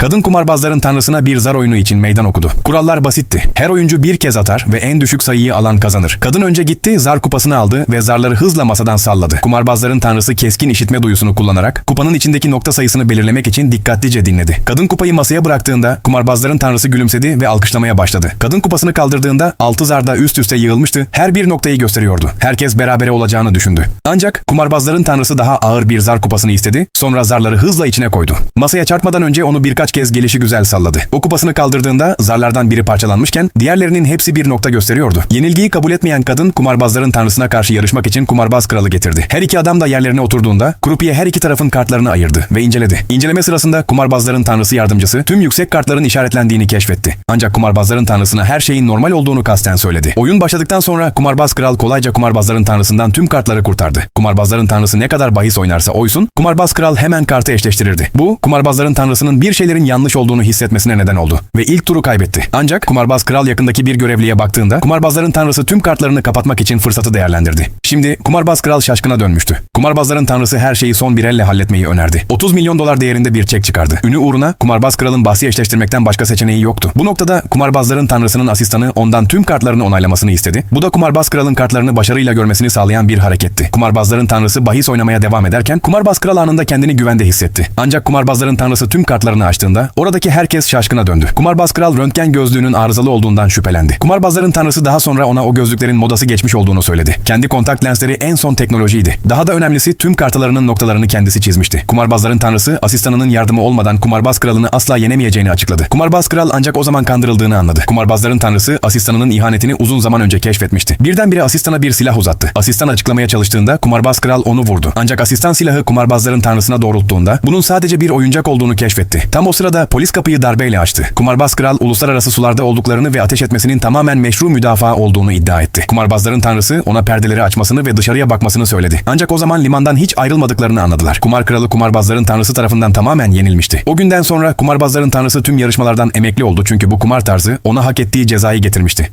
Kadın kumarbazların tanrısına bir zar oyunu için meydan okudu. Kurallar basitti. Her oyuncu bir kez atar ve en düşük sayıyı alan kazanır. Kadın önce gitti, zar kupasını aldı ve zarları hızla masadan salladı. Kumarbazların tanrısı keskin işitme duyusunu kullanarak kupanın içindeki nokta sayısını belirlemek için dikkatlice dinledi. Kadın kupayı masaya bıraktığında kumarbazların tanrısı gülümsedi ve alkışlamaya başladı. Kadın kupasını kaldırdığında altı zar da üst üste yığılmıştı. Her bir noktayı gösteriyordu. Herkes berabere olacağını düşündü. Ancak kumarbazların tanrısı daha ağır bir zar kupasını istedi. Sonra zarları hızla içine koydu. Masaya çarpmadan önce onu birkaç kez gelişi güzel salladı. O kupasını kaldırdığında zarlardan biri parçalanmışken diğerlerinin hepsi bir nokta gösteriyordu. Yenilgiyi kabul etmeyen kadın kumarbazların tanrısına karşı yarışmak için kumarbaz kralı getirdi. Her iki adam da yerlerine oturduğunda Krupiye her iki tarafın kartlarını ayırdı ve inceledi. İnceleme sırasında kumarbazların tanrısı yardımcısı tüm yüksek kartların işaretlendiğini keşfetti. Ancak kumarbazların tanrısına her şeyin normal olduğunu kasten söyledi. Oyun başladıktan sonra kumarbaz kral kolayca kumarbazların tanrısından tüm kartları kurtardı. Kumarbazların tanrısı ne kadar bahis oynarsa oysun, kumarbaz kral hemen kartı eşleştirirdi. Bu, kumarbazların tanrısının bir şeylerin yanlış olduğunu hissetmesine neden oldu ve ilk turu kaybetti. Ancak kumarbaz kral yakındaki bir görevliye baktığında kumarbazların tanrısı tüm kartlarını kapatmak için fırsatı değerlendirdi. Şimdi kumarbaz kral şaşkına dönmüştü. Kumarbazların tanrısı her şeyi son bir elle halletmeyi önerdi. 30 milyon dolar değerinde bir çek çıkardı. Ünü uğruna kumarbaz kralın bahsi eşleştirmekten başka seçeneği yoktu. Bu noktada kumarbazların tanrısının asistanı ondan tüm kartlarını onaylamasını istedi. Bu da kumarbaz kralın kartlarını başarıyla görmesini sağlayan bir hareketti. Kumarbazların tanrısı bahis oynamaya devam ederken kumarbaz kral anında kendini güvende hissetti. Ancak kumarbazların tanrısı tüm kartlarını açtığında oradaki herkes şaşkına döndü. Kumarbaz kral röntgen gözlüğünün arızalı olduğundan şüphelendi. Kumarbazların tanrısı daha sonra ona o gözlüklerin modası geçmiş olduğunu söyledi. Kendi kontak lensleri en son teknolojiydi. Daha da önemlisi tüm kartalarının noktalarını kendisi çizmişti. Kumarbazların tanrısı asistanının yardımı olmadan kumarbaz kralını asla yenemeyeceğini açıkladı. Kumarbaz kral ancak o zaman kandırıldığını anladı. Kumarbazların tanrısı asistanının ihanetini uzun zaman önce keşfetmişti. Birdenbire asistana bir silah uzattı. Asistan açıklamaya çalıştığında kumarbaz kral onu vurdu. Ancak asistan silahı kumarbazların tanrısına doğrulttuğunda bunun sadece bir oyuncak olduğunu keşfetti. Tam o sırada polis kapıyı darbeyle açtı. Kumarbaz kral uluslararası sularda olduklarını ve ateş etmesinin tamamen meşru müdafaa olduğunu iddia etti. Kumarbazların tanrısı ona perdeleri açmasını ve dışarıya bakmasını söyledi. Ancak o zaman limandan hiç ayrılmadıklarını anladılar. Kumar kralı kumarbazların tanrısı tarafından tamamen yenilmişti. O günden sonra kumarbazların tanrısı tüm yarışmalardan emekli oldu çünkü bu kumar tarzı ona hak ettiği cezayı getirmişti.